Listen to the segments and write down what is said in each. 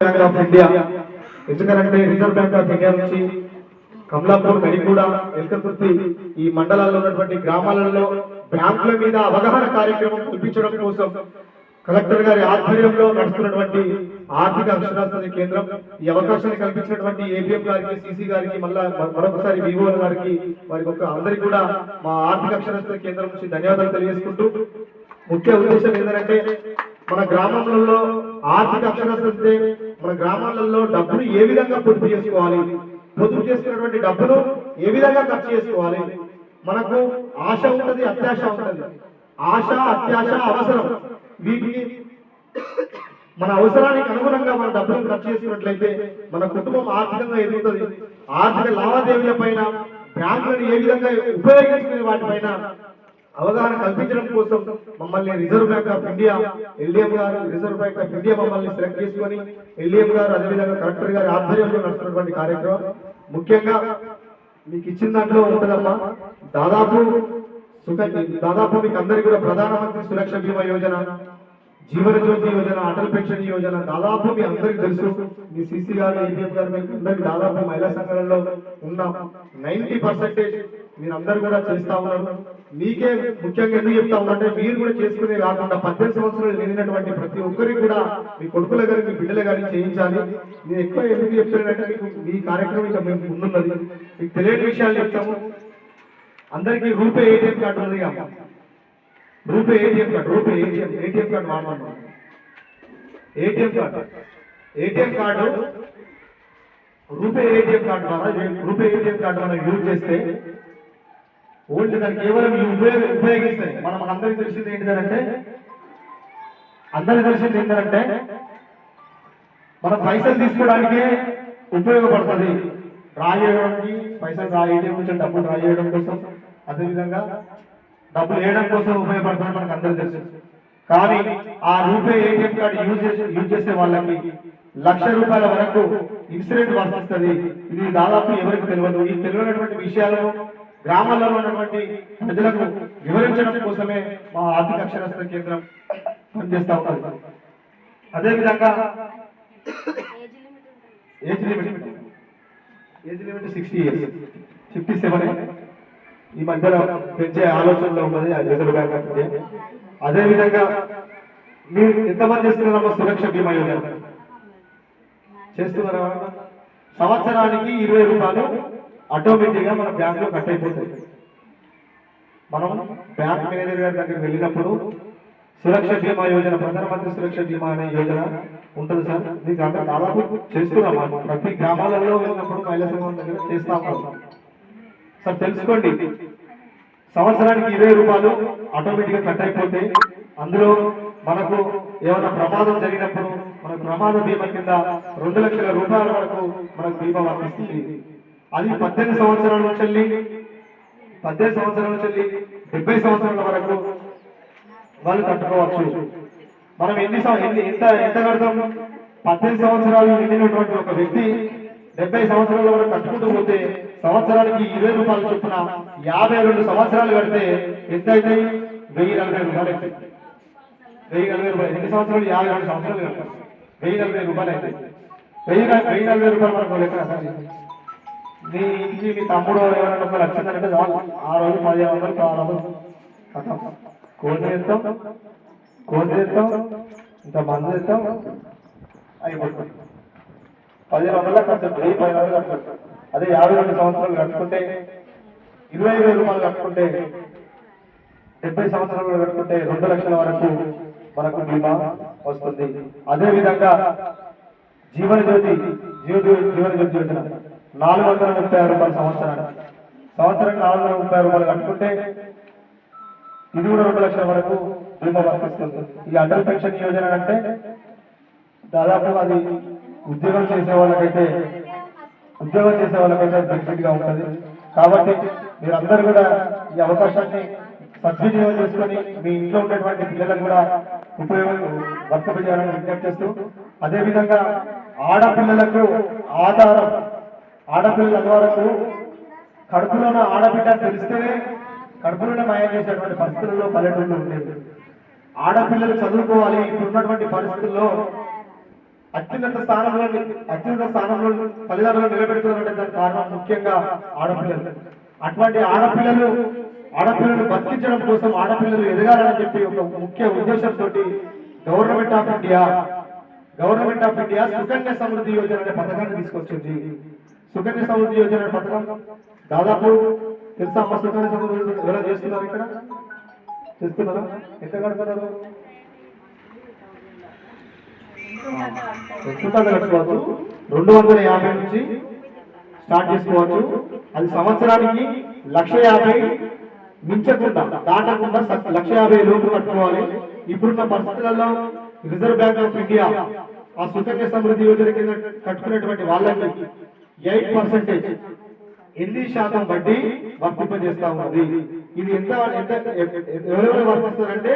Bank of India ఎందుకంటే Reserve bank of India నుంచి కమలాపూర్ మెడిగూడ ఎల్కతుర్తి ఈ మండలాల్లో ఉన్నటువంటి గ్రామాలలో బ్యాంకుల మీద అవగాహన కార్యక్రమం కల్పించడం కోసం కలెక్టర్ గారి ఆధ్వర్యంలో నడుస్తున్నటువంటి ఆర్థిక అక్షరాస్యత కేంద్రం ఈ అవకాశాన్ని కల్పించినటువంటి ఏపీఎం గారికి సిసి గారికి మళ్ళా మరొకసారి వివో గారికి వారికి ఒక అందరికీ కూడా మా ఆర్థిక అక్షరాస్యత కేంద్రం నుంచి ధన్యవాదాలు తెలియజేసుకుంటూ ముఖ్య ఉద్దేశం ఏంటంటే మన గ్రామాలలో ఆర్థిక అక్షరాస్యతే మన గ్రామాలలో డబ్బును ఏ విధంగా పొదుపు చేసుకోవాలి? పొదుపు చేసుకున్నటువంటి డబ్బును ఏ విధంగా ఖర్చు చేసుకోవాలి? మనకు ఆశ ఉంటుంది అత్యాశ ఉంటుంది. ఆశ అత్యాశ అవసరం. వీటికి మన అవసరానికి అనుగుణంగా మన డబ్బులను ఖర్చు చేసుకున్నట్లయితే మన కుటుంబం ఆర్థికంగా ఎదుగుతుంది. ఆర్థిక లావాదేవీల పైన బ్యాంకులను ఏ విధంగా ఉపయోగించుకునే వాటిపైన అవగాహన కల్పించడం కోసం మమ్మల్ని Reserve Bank of India LDM గారు రిజర్వ్ బ్యాంక్ ఆఫ్ ఇండియా మమ్మల్ని సెలెక్ట్ చేసుకొని ఎల్డిఎం గారు అదేవిధంగా కలెక్టర్ గారి ఆధ్వర్యంలో నడుస్తున్నటువంటి కార్యక్రమం. ముఖ్యంగా మీకు ఇచ్చిన దాంట్లో ఉంటుందమ్మా దాదాపు సుఖ దాదాపు మీకు అందరికీ కూడా ప్రధానమంత్రి సురక్ష బీమా యోజన జీవన జ్యోతి యోజన అటల్ పెన్షన్ యోజన దాదాపు మీ అందరికి తెలుసు. మీ సిసి గారు ఏపీఎఫ్ గారు మీకు అందరికి దాదాపు మహిళా సంఘాలలో ఉన్న నైన్టీ పర్సెంటేజ్ మీరందరూ కూడా చేస్తా ఉన్నారు. మీకే ముఖ్యంగా ఎందుకు చెప్తా ఉన్నారంటే మీరు కూడా చేసుకునే కాకుండా పద్దెనిమిది సంవత్సరాలు నిండినటువంటి ప్రతి ఒక్కరికి కూడా మీ కొడుకుల గారి మీ బిడ్డల గారిని చేయించాలి. నేను ఎక్కువ ఎందుకు చెప్తున్నానంటే మీకు మీ కార్యక్రమం ఇంకా మేము ముందున్నది. మీకు తెలియని విషయాలు చెప్తాము. అందరికీ రూపే ఏటీఎం కార్డు ఉంది RuPay ATM card RuPay ATM ATM card వాడమన్నా ATM card ATM card RuPay ATM card ద్వారా రూపే ఏటీఎం కార్డు మనం యూజ్ చేస్తే ఓల్డ్ దాన్ని కేవలం ఇవి ఉపయోగ ఉపయోగిస్తాయి. మనం అందరికీ తెలిసింది ఏంటిదంటే అందరికి తెలిసింది ఏంటంటే మనం పైసలు తీసుకోవడానికి ఉపయోగపడుతుంది. డ్రా చేయడానికి పైసలు డ్రా ఏటీఎం కోసం డబ్బులు డ్రా చేయడం కోసం. అదేవిధంగా డబ్బులు వేయడం కోసం ఉపయోగపడుతుంది మనకు అందరూ తెలుసు. కానీ ఆ రూపే ఏటీఎం కార్డు యూజ్ చేసే యూజ్ చేసే వాళ్ళకి లక్ష రూపాయల వరకు ఇన్సూరెన్స్ వర్తిస్తుంది. ఇది దాదాపు ఎవరికి తెలియదు. ఈ తెలియనటువంటి విషయాలను గ్రామాల్లో ఉన్నటువంటి ప్రజలకు వివరించడం కోసమే మా ఆర్థిక అక్షరాస్యత కేంద్రం పనిచేస్తా ఉంటుంది. అదేవిధంగా age limit age limit sixty years. Fifty seven. ఈ మధ్యలో పెంచే ఆలోచనలో ఉన్నది రిజర్వ్ బ్యాంక్ ఆఫ్ ఇండియా అదేవిధంగా మీరు ఎంతమంది చేస్తున్నారమ్మా సురక్ష బీమా యోజన? చేస్తున్నారా? సంవత్సరానికి ఇరవై రూపాయలు ఆటోమేటిక్గా మన బ్యాంకులో కట్ అయిపోతాయి. మనం బ్యాంక్ మేనేజర్ గారి దగ్గరికి వెళ్ళినప్పుడు సురక్ష బీమా యోజన ప్రధానమంత్రి సురక్ష బీమా అనే యోజన ఉంటుంది సార్. మీకు అంత దాదాపు చేస్తున్నాం ప్రతి గ్రామాలలో వెళ్ళినప్పుడు మహిళా సంఘం దగ్గర చేస్తా ఉంటాం. సార్ తెలుసుకోండి. సంవత్సరానికి ఇరవై రూపాయలు ఆటోమేటిక్గా కట్ అయిపోతే అందులో మనకు ఏమైనా ప్రమాదం జరిగినప్పుడు మనకు ప్రమాద బీమా కింద రెండు లక్షల రూపాయల వరకు మనకు బీమా వర్తిస్తుంది. అది పద్దెనిమిది సంవత్సరాల నుంచి పద్దెనిమిది సంవత్సరాల నుంచి డెబ్బై సంవత్సరాల వరకు వాళ్ళు కట్టుకోవచ్చు. మనం ఎన్ని ఎన్ని ఎంత ఎంత కడతాం? పద్దెనిమిది సంవత్సరాలు నిండినటువంటి ఒక వ్యక్తి డెబ్బై సంవత్సరాల వరకు కట్టుకుంటూ పోతే సంవత్సరానికి ఇరవై రూపాయలు చొప్పున యాభై రెండు సంవత్సరాలు కడితే ఎంత అవుతాయి? వెయ్యి నలభై రూపాయలు అవుతాయి. వెయ్యి నలభై రూపాయలు. ఎన్ని సంవత్సరాలు? యాభై రెండు సంవత్సరాలు కడతారు. వెయ్యి నలభై రూపాయలు అవుతాయి వెయ్యి వెయ్యి నలభై రూపాయలు మనకు లెక్క సార్ మీ ఇంటికి మీ తమ్ముడు ఎవరైనా ఒక లక్షందంటే చాలు. ఆ రోజు పదిహేను వందలు ఆ రోజు కథం కోడి చేస్తాం కోడి చేస్తాం ఇంత మంది చేస్తాం అయిపోతుంది. పదిహేను వందల ఖర్చు వెయ్యి పది వందలు ఖర్చు అదే యాభై రెండు సంవత్సరాలు కట్టుకుంటే ఇరవై వేల రూపాయలు కట్టుకుంటే డెబ్బై సంవత్సరాలు కట్టుకుంటే రెండు లక్షల వరకు మనకు బీమా వస్తుంది. అదే విధంగా జీవన జ్యోతి జీవ జీవన జ్యోతి యోజన నాలుగు వందల ముప్పై ఆరు రూపాయలు సంవత్సరానికి. సంవత్సరానికి నాలుగు వందల ముప్పై ఆరు రూపాయలు కట్టుకుంటే ఇది కూడా రెండు లక్షల వరకు బీమా వర్తిస్తుంది. ఈ అటల్ పెన్షన్ యోజన అంటే దాదాపు అది ఉద్యోగం చేసే వాళ్ళకైతే ఉద్యోగం చేసే వాళ్ళకైతే బెనిఫిట్గా ఉంటుంది. కాబట్టి మీరందరూ కూడా ఈ అవకాశాన్ని సద్వినియోగం చేసుకొని మీ ఇంట్లో ఉన్నటువంటి పిల్లలకు కూడా ఉపయోగం వర్తింపజేయాలని విజ్ఞప్తి చేస్తూ అదేవిధంగా ఆడపిల్లలకు ఆధారం ఆడపిల్లల వరకు కడుపులో ఉన్న ఆడబిడ్డ తెలిస్తేనే కడుపులోనే మాయం చేసేటువంటి పరిస్థితుల్లో పల్లెటూళ్ళు ఉండేది. ఆడపిల్లలు చదువుకోవాలి ఇప్పుడున్నటువంటి పరిస్థితుల్లో అత్యున్నత స్థానంలో అత్యున్నత స్థానంలో తల్లిదండ్రులు నిలబెడుతున్నారంటే దానికి కారణం ముఖ్యంగా ఆడపిల్లలు. అటువంటి ఆడపిల్లలు ఆడపిల్లలు బతికించడం కోసం ఆడపిల్లలు ఎదగాలని చెప్పి ఒక ముఖ్య ఉద్దేశంతో government of India government of India Sukanya Samriddhi Yojana అనే పథకాన్ని తీసుకొచ్చింది. సుకన్య సమృద్ధి యోజన అనే పథకం దాదాపు తెలుసా సుకన్య సమృద్ధి ఎవరైనా చేస్తున్నారు ఇక్కడ? చేస్తున్నారా? ఎంత కడుతున్నారు? ఎంత కట్టుకోవచ్చు రెండు వందల యాభై నుంచి స్టార్ట్ చేసుకోవచ్చు. అది సంవత్సరానికి లక్ష యాభై మించకుండా దాటకుండా లక్ష యాభై లోపు కట్టుకోవాలి. ఇప్పుడున్న పరిస్థితులలో రిజర్వ్ బ్యాంక్ ఆఫ్ ఇండియా ఆ సుకన్య సమృద్ధి యోజన కింద కట్టుకునేటువంటి వాళ్ళకి ఎయిట్ పర్సెంటేజ్ ఎనిమిది శాతం వడ్డీ వర్తింపజేస్తా ఉన్నది. ఇది ఎంత ఎంత ఎవరెవరు వర్తిస్తారంటే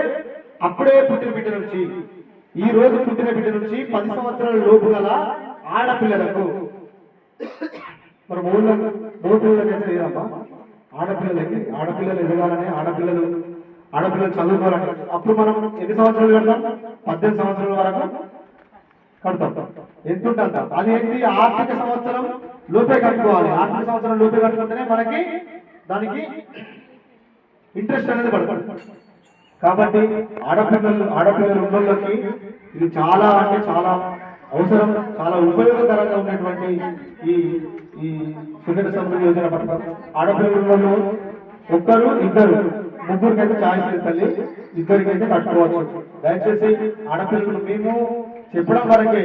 అప్పుడే పుట్టిన బిడ్డ నుంచి ఈ రోజు పుట్టిన బిడ్డ నుంచి పది సంవత్సరాల లోపు గల ఆడపిల్లలకు మరి మూడు మూడు లేదమ్మా ఆడపిల్లలకి ఆడపిల్లలు ఎదగాలని ఆడపిల్లలు ఆడపిల్లలు చదువుకోవాలని. అప్పుడు మనం ఎన్ని సంవత్సరాలు కడతాం? పద్దెనిమిది సంవత్సరాల వరకు కడతాం. ఎంత ఉంటుంది అది ఏంటి? ఆర్థిక సంవత్సరం లోపే కట్టుకోవాలి. ఆర్థిక సంవత్సరం లోపే కట్టుకుంటేనే మనకి దానికి ఇంట్రెస్ట్ అనేది పడుతుంది. కాబట్టి ఆడపిల్లలు ఆడపిల్లలు ఉన్నోళ్ళకి ఇది చాలా అంటే చాలా అవసరం చాలా ఉపయోగకరంగా ఉన్నటువంటి ఈ ఈ సుగంధ సమృద్ధి యోజన పథకం. ఆడపిల్లలు ఒక్కరు ఇద్దరు ముగ్గురికైతే ఛాయిస్ తల్లి ఇద్దరికైతే కట్టుకోవచ్చు. దయచేసి ఆడపిల్లలు మేము చెప్పడం వరకే.